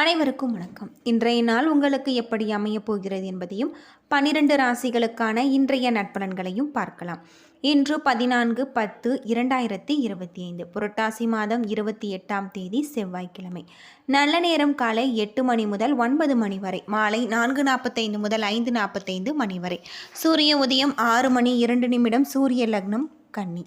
அனைவருக்கும் வணக்கம். இன்றைய நாள் உங்களுக்கு எப்படி அமையப் போகிறது என்பதையும் பனிரெண்டு ராசிகளுக்கான இன்றைய நட்பலன்களையும் பார்க்கலாம். இன்று பதினான்கு பத்து இரண்டாயிரத்தி இருபத்தி ஐந்து புரட்டாசி மாதம் இருபத்தி எட்டாம் தேதி செவ்வாய்க்கிழமை. நல்ல நேரம் காலை எட்டு மணி முதல் ஒன்பது மணி வரை மாலை நான்கு நாற்பத்தைந்து முதல் ஐந்து நாற்பத்தைந்து மணி வரை. சூரிய உதயம் ஆறு மணி இரண்டு நிமிடம் சூரிய லக்னம் கன்னி.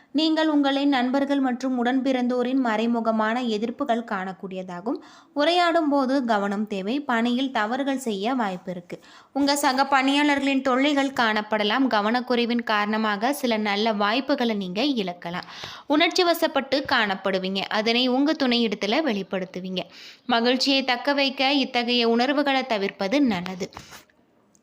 நீங்கள் உங்களின் நண்பர்கள் மற்றும் உடன்பிறந்தோரின் மறைமுகமான எதிர்ப்புகள் காணக்கூடியதாகும். உரையாடும் போது கவனம் தேவை. பணியில் தவறுகள் செய்ய வாய்ப்பு இருக்கு. உங்க சக பணியாளர்களின் தொல்லைகள் காணப்படலாம். கவனக்குறைவின் காரணமாக சில நல்ல வாய்ப்புகளை நீங்க இழக்கலாம். உணர்ச்சி வசப்பட்டு காணப்படுவீங்க. அதனை உங்க துணையிடத்துல வெளிப்படுத்துவீங்க. மகிழ்ச்சியை தக்க வைக்க இத்தகைய உணர்வுகளை தவிர்ப்பது நல்லது.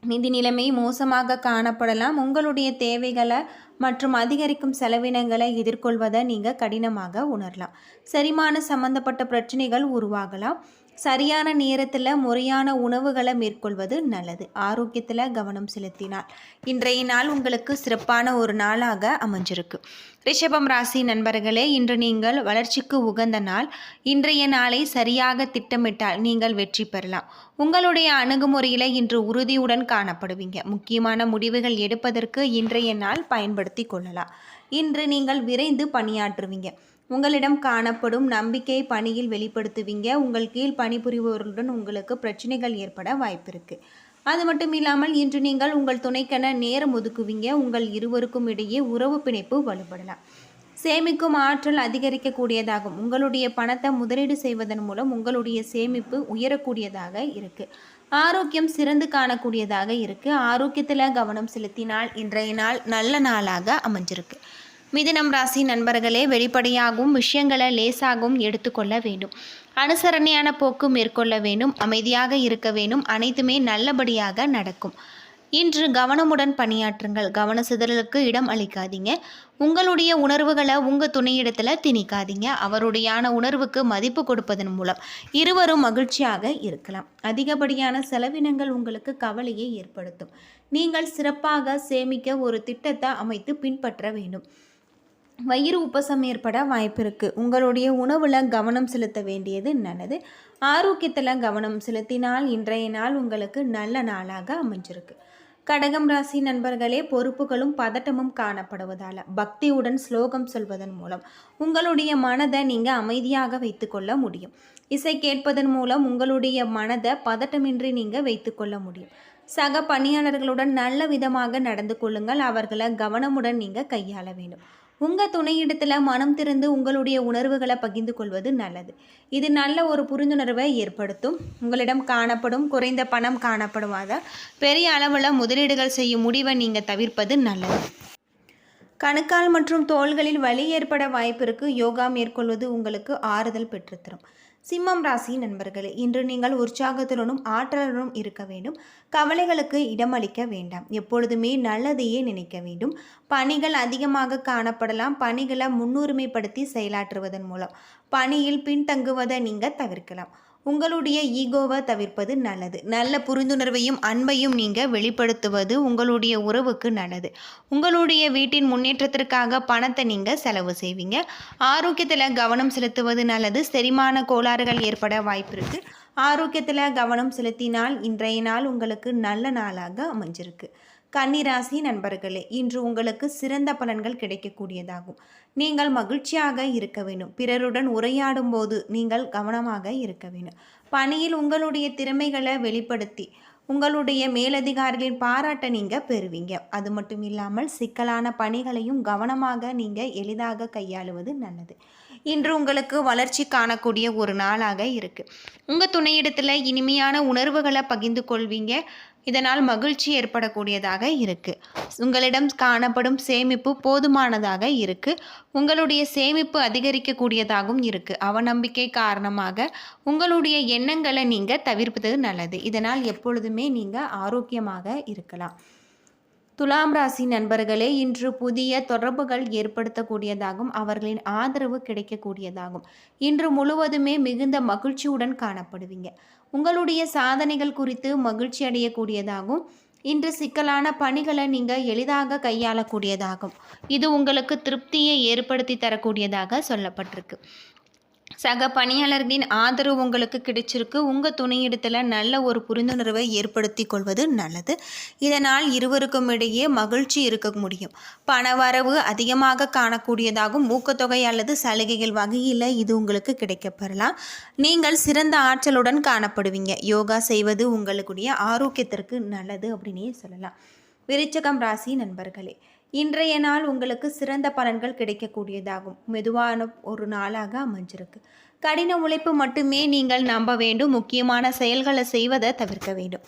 நிதி நிலைமை மோசமாக காணப்படலாம். உங்களுடைய தேவைகளை மற்றும் அதிகரிக்கும் செலவினங்களை எதிர்கொள்வதை நீங்கள் கடினமாக உணரலாம். செரிமான சம்பந்தப்பட்ட பிரச்சனைகள் உருவாகலாம். சரியான நேரத்தில் முறையான உணவுகளை மேற்கொள்வது நல்லது. ஆரோக்கியத்தில் கவனம் செலுத்தினால். இன்றைய நாள் உங்களுக்கு சிறப்பான ஒரு நாளாக அமைஞ்சிருக்கு. ரிஷபம் ராசி நண்பர்களே இன்று நீங்கள் வளர்ச்சிக்கு உகந்த நாள். இன்றைய நாளை சரியாக திட்டமிட்டால் நீங்கள் வெற்றி பெறலாம். உங்களுடைய அணுகுமுறையில் இன்று உறுதியுடன் காணப்படுவீங்க. முக்கியமான முடிவுகள் எடுப்பதற்கு இன்றைய நாள் பயன்படுத்தி கொள்ளலாம். இன்று நீங்கள் விரைந்து பணியாற்றுவீங்க. உங்களிடம் காணப்படும் நம்பிக்கை பணியில் வெளிப்படுத்துவீங்க. உங்கள் கீழ் பணிபுரிபவர்களுடன் உங்களுக்கு பிரச்சனைகள் ஏற்பட வாய்ப்பு இருக்குது அது மட்டும் இல்லாமல் இன்று நீங்கள் உங்கள் துணைக்கென நேரம் ஒதுக்குவீங்க. உங்கள் இருவருக்கும் இடையே உறவு பிணைப்பு வலுப்படலாம். சேமிக்கும் ஆற்றல் அதிகரிக்கக்கூடியதாகும். உங்களுடைய பணத்தை முதலீடு செய்வதன் மூலம் உங்களுடைய சேமிப்பு உயரக்கூடியதாக இருக்குது ஆரோக்கியம் சிறந்து காணக்கூடியதாக இருக்குது ஆரோக்கியத்தில் கவனம் செலுத்தினால் இன்றைய நாள் நல்ல நாளாக அமைஞ்சிருக்கு. மிதினம் ராசி நண்பர்களே வெளிப்படையாகவும் விஷயங்களை லேசாகவும் எடுத்துக்கொள்ள வேண்டும். அனுசரணையான போக்கு மேற்கொள்ள வேண்டும். அமைதியாக இருக்க வேண்டும். அனைத்துமே நல்லபடியாக நடக்கும். இன்று கவனமுடன் பணியாற்றுங்கள். கவன சிதறலுக்கு இடம் அளிக்காதீங்க. உங்களுடைய உணர்வுகளை உங்கள் துணையிடத்தில் திணிக்காதீங்க. அவருடையான உணர்வுக்கு மதிப்பு கொடுப்பதன் மூலம் இருவரும் மகிழ்ச்சியாக இருக்கலாம். அதிகப்படியான செலவினங்கள் உங்களுக்கு கவலையை ஏற்படுத்தும். நீங்கள் சிறப்பாக சேமிக்க ஒரு திட்டத்தை அமைத்து பின்பற்ற வேண்டும். வயிறு உப்பசம் ஏற்பட வாய்ப்பு இருக்குது உங்களுடைய உணவில் கவனம் செலுத்த வேண்டியது நல்லது. ஆரோக்கியத்தில் கவனம் செலுத்தினால் இன்றைய நாள் உங்களுக்கு நல்ல நாளாக அமைஞ்சிருக்கு. கடகம் ராசி நண்பர்களே பொறுப்புகளும் பதட்டமும் காணப்படுவதால் பக்தியுடன் ஸ்லோகம் சொல்வதன் மூலம் உங்களுடைய மனதை நீங்கள் அமைதியாக வைத்துக்கொள்ள முடியும். இசை கேட்பதன் மூலம் உங்களுடைய மனதை பதட்டமின்றி நீங்கள் வைத்துக்கொள்ள முடியும். சக பணியாளர்களுடன் நல்ல விதமாக நடந்து கொள்ளுங்கள். அவர்களை கவனமுடன் நீங்கள் கையாள வேண்டும். உங்கள் துணையிடத்தில் மனம் திறந்து உங்களுடைய உணர்வுகளை பகிர்ந்து கொள்வது நல்லது. இது நல்ல ஒரு புரிந்துணர்வை ஏற்படுத்தும். உங்களிடம் காணப்படும் குறைந்த பணம் காணப்படுவாத பெரிய அளவில் முதலீடுகள் செய்யும் முடிவை நீங்கள் தவிர்ப்பது நல்லது. கணுக்கால் மற்றும் தோள்களில் வலி ஏற்பட வாய்ப்பிற்கு யோகா மேற்கொள்வது உங்களுக்கு ஆறுதல் பெற்றுத்தரும். சிம்மம் ராசி நண்பர்களே இன்று நீங்கள் உற்சாகத்துடனும் ஆற்றலுடனும் இருக்க வேண்டும். கவலைகளுக்கு இடமளிக்க வேண்டாம். எப்பொழுதுமே நல்லதையே நினைக்க வேண்டும். பணிகள் அதிகமாக காணப்படலாம். பணிகளை முன்னுரிமைப்படுத்தி செயலாற்றுவதன் மூலம் பணியில் பின்தங்குவதை நீங்கள் தவிர்க்கலாம். உங்களுடைய ஈகோவை தவிர்ப்பது நல்லது. நல்ல புரிந்துணர்வையும் அன்பையும் நீங்கள் வெளிப்படுத்துவது உங்களுடைய உறவுக்கு நல்லது. உங்களுடைய வீட்டின் முன்னேற்றத்திற்காக பணத்தை நீங்கள் செலவு செய்வீங்க. ஆரோக்கியத்தில் கவனம் செலுத்துவது நல்லது. செரிமான கோளாறுகள் ஏற்பட வாய்ப்பு இருக்குது ஆரோக்கியத்தில் கவனம் செலுத்தினால் இன்றைய நாள் உங்களுக்கு நல்ல நாளாக அமைஞ்சிருக்கு. கன்னிராசி நண்பர்களே இன்று உங்களுக்கு சிறந்த பலன்கள் கிடைக்கக்கூடியதாகும். நீங்கள் மகிழ்ச்சியாக இருக்க வேண்டும். பிறருடன் உரையாடும் போது நீங்கள் கவனமாக இருக்க வேண்டும். பணியில் உங்களுடைய திறமைகளை வெளிப்படுத்தி உங்களுடைய மேலதிகாரிகளின் பாராட்டை நீங்கள் பெறுவீங்க. அது மட்டும் இல்லாமல் சிக்கலான பணிகளையும் கவனமாக நீங்கள் எளிதாக கையாளுவது நல்லது. இன்று உங்களுக்கு வளர்ச்சி காணக்கூடிய ஒரு நாளாக இருக்குது உங்கள் துணையிடத்தில் இனிமையான உணர்வுகளை பகிர்ந்து கொள்வீங்க. இதனால் மகிழ்ச்சி ஏற்படக்கூடியதாக இருக்குது உங்களிடம் காணப்படும் சேமிப்பு போதுமானதாக இருக்குது உங்களுடைய சேமிப்பு அதிகரிக்கக்கூடியதாகவும் இருக்குது அவநம்பிக்கை காரணமாக உங்களுடைய எண்ணங்களை நீங்கள் தவிர்ப்பது நல்லது. இதனால் எப்பொழுதுமே நீங்கள் ஆரோக்கியமாக இருக்கலாம். துலாம் ராசி நண்பர்களே இன்று புதிய தொடர்புகள் ஏற்படுத்தக்கூடியதாகும் அவர்களின் ஆதரவு கிடைக்கக்கூடியதாகும் இன்று முழுவதுமே மிகுந்த மகிழ்ச்சியுடன் காணப்படுவீங்க. உங்களுடைய சாதனைகள் குறித்து மகிழ்ச்சி அடையக்கூடியதாகும் இன்று சிக்கலான பணிகளை நீங்கள் எளிதாக கையாளக்கூடியதாகும் இது உங்களுக்கு திருப்தியை ஏற்படுத்தி தரக்கூடியதாக சொல்லப்பட்டிருக்கு. சக பணியாளர்களின் ஆதரவு உங்களுக்கு கிடைச்சிருக்கு. உங்கள் துணையிடத்தில் நல்ல ஒரு புரிந்துணர்வை ஏற்படுத்தி கொள்வது நல்லது. இதனால் இருவருக்கும் இடையே மகிழ்ச்சி இருக்க முடியும். பணவரவு அதிகமாக காணக்கூடியதாகும். ஊக்கத்தொகை அல்லது சலுகைகள் வகையில் இது உங்களுக்கு கிடைக்கப்பெறலாம். நீங்கள் சிறந்த ஆற்றலுடன் காணப்படுவீங்க. யோகா செய்வது உங்களுடைய ஆரோக்கியத்திற்கு நல்லது அப்படின்னே சொல்லலாம். விருச்சகம் ராசி நண்பர்களே இன்றைய நாள் உங்களுக்கு சிறந்த பலன்கள் கிடைக்கக்கூடியதாகும். மெதுவான ஒரு நாளாக அமைஞ்சிருக்கு. கடின உழைப்பு மட்டுமே நீங்கள் நம்ப வேண்டும். முக்கியமான செயல்களை செய்வதை தவிர்க்க வேண்டும்.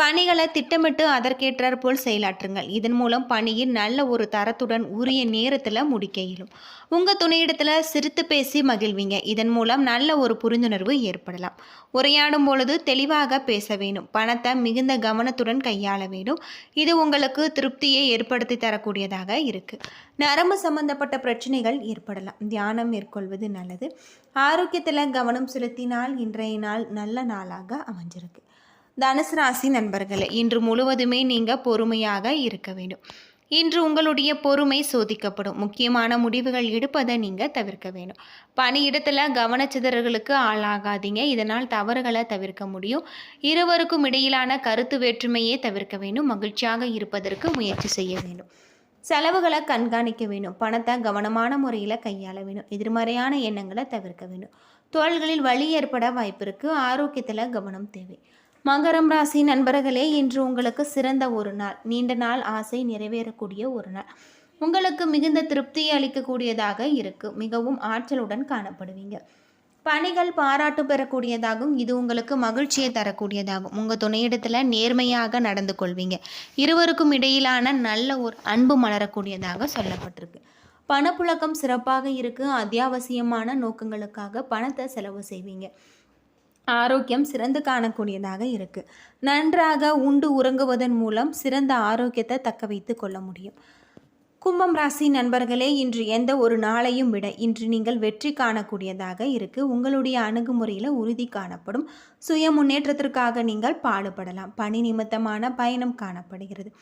பணிகளை திட்டமிட்டு அதற்கேற்றார் போல் செயலாற்றுங்கள். இதன் மூலம் பணியின் நல்ல ஒரு தரத்துடன் உரிய நேரத்தில் முடிக்க இயலும் உங்கள் துணையிடத்தில் சிரித்து பேசி மகிழ்வீங்க. இதன் மூலம் நல்ல ஒரு புரிந்துணர்வு ஏற்படலாம். உரையாடும் பொழுது தெளிவாக பேச வேண்டும். பணத்தை மிகுந்த கவனத்துடன் கையாள வேண்டும். இது உங்களுக்கு திருப்தியை ஏற்படுத்தி தரக்கூடியதாக இருக்குது நரம்பு சம்பந்தப்பட்ட பிரச்சனைகள் ஏற்படலாம். தியானம் மேற்கொள்வது நல்லது. ஆரோக்கியத்தில் கவனம் செலுத்தினால் இன்றைய நாள் நல்ல நாளாக அமைஞ்சிருக்கு. தனுசு ராசி நண்பர்களே இன்று முழுவதுமே நீங்கள் பொறுமையாக இருக்க வேண்டும். இன்று உங்களுடைய பொறுமை சோதிக்கப்படும். முக்கியமான முடிவுகள் எடுப்பதை நீங்கள் தவிர்க்க வேண்டும். பணியிடத்தில் கவனச்சிதறல்களுக்கு ஆளாகாதீங்க. இதனால் தவறுகளை தவிர்க்க முடியும். இருவருக்கும் இடையிலான கருத்து வேற்றுமையே தவிர்க்க வேண்டும். மகிழ்ச்சியாக இருப்பதற்கு முயற்சி செய்ய வேண்டும். செலவுகளை கண்காணிக்க வேண்டும். பணத்தை கவனமான முறையில் கையாள வேணும் எதிர்மறையான எண்ணங்களை தவிர்க்க வேண்டும். தோள்களில் வலி ஏற்பட வாய்ப்பு இருக்குது ஆரோக்கியத்தில் கவனம் தேவை. மகரம் ராசி நண்பர்களே இன்று உங்களுக்கு சிறந்த ஒரு நாள். நீண்ட நாள் ஆசை நிறைவேறக்கூடிய ஒரு நாள். உங்களுக்கு மிகுந்த திருப்தியை அளிக்கக்கூடியதாக இருக்குது மிகவும் ஆற்றலுடன் காணப்படுவீங்க. பணிகள் பாராட்டு பெறக்கூடியதாகும். இது உங்களுக்கு மகிழ்ச்சியை தரக்கூடியதாகும். உங்கள் துணையிடத்தில் நேர்மையாக நடந்து கொள்வீங்க. இருவருக்கும் இடையிலான நல்ல ஒரு அன்பு மலரக்கூடியதாக சொல்லப்பட்டிருக்கு. பணப்புழக்கம் சிறப்பாக இருக்குது அத்தியாவசியமான நோக்கங்களுக்காக பணத்தை செலவு செய்வீங்க. ஆரோக்கியம் சிறந்து காணக்கூடியதாக இருக்குது நன்றாக உண்டு உறங்குவதன் மூலம் சிறந்த ஆரோக்கியத்தை தக்க வைத்து கொள்ள முடியும். கும்பம் ராசி நண்பர்களே இன்று எந்த ஒரு நாளையும் விட இன்று நீங்கள் வெற்றி காணக்கூடியதாக இருக்குது உங்களுடைய அணுகுமுறையில் உறுதி காணப்படும். சுய முன்னேற்றத்திற்காக நீங்கள் பாடுபடலாம். பணி நிமித்தமான பயணம் காணப்படுகிறது.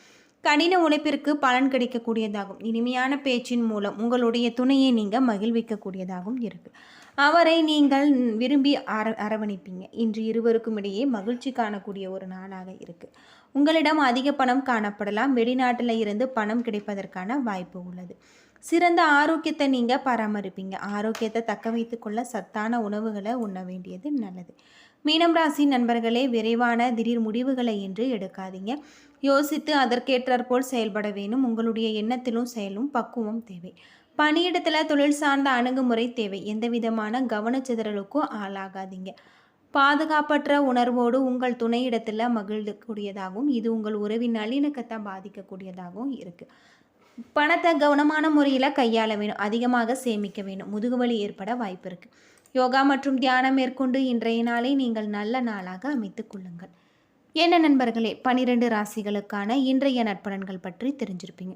கடின உழைப்பிற்கு பலன் கிடைக்கக்கூடியதாகும். இனிமையான பேச்சின் மூலம் உங்களுடைய துணையை நீங்கள் மகிழ்விக்கக்கூடியதாகவும் இருக்குது அவரை நீங்கள் விரும்பி அர அரவணைப்பீங்க. இன்று இருவருக்கும் இடையே மகிழ்ச்சி காணக்கூடிய ஒரு நாளாக இருக்குது உங்களிடம் அதிக பணம் காணப்படலாம். வெளிநாட்டில் இருந்து பணம் கிடைப்பதற்கான வாய்ப்பு உள்ளது. சிறந்த ஆரோக்கியத்தை நீங்கள் பராமரிப்பீங்க. ஆரோக்கியத்தை தக்க வைத்துக்கொள்ள சத்தான உணவுகளை உண்ண வேண்டியது நல்லது. மீனம் ராசி நண்பர்களே விரைவான திடீர் முடிவுகளை என்று எடுக்காதீங்க. யோசித்து அதற்கேற்றாற்போல் செயல்பட வேணும். உங்களுடைய எண்ணத்திலும் செயலும் பக்குவம் தேவை. பணியிடத்தில் தொழில் சார்ந்த அணுகுமுறை தேவை. எந்த விதமான கவனச்சிதறலுக்கும் ஆளாகாதீங்க. பாதுகாப்பற்ற உணர்வோடு உங்கள் துணையிடத்தில் மகிழக்கூடியதாகவும் இது உங்கள் உறவின் நல்லிணக்கத்தை பாதிக்கக்கூடியதாகவும் இருக்குது பணத்தை கவனமான முறையில் கையாள வேணும். அதிகமாக சேமிக்க வேணும். முதுகுவலி ஏற்பட வாய்ப்பு இருக்குது யோகா மற்றும் தியானம் மேற்கொண்டு இன்றைய நாளை நீங்கள் நல்ல நாளாக அமைத்து கொள்ளுங்கள். என்ன நண்பர்களே பனிரெண்டு ராசிகளுக்கான இன்றைய நட்பலன்கள் பற்றி தெரிஞ்சிருப்பீங்க.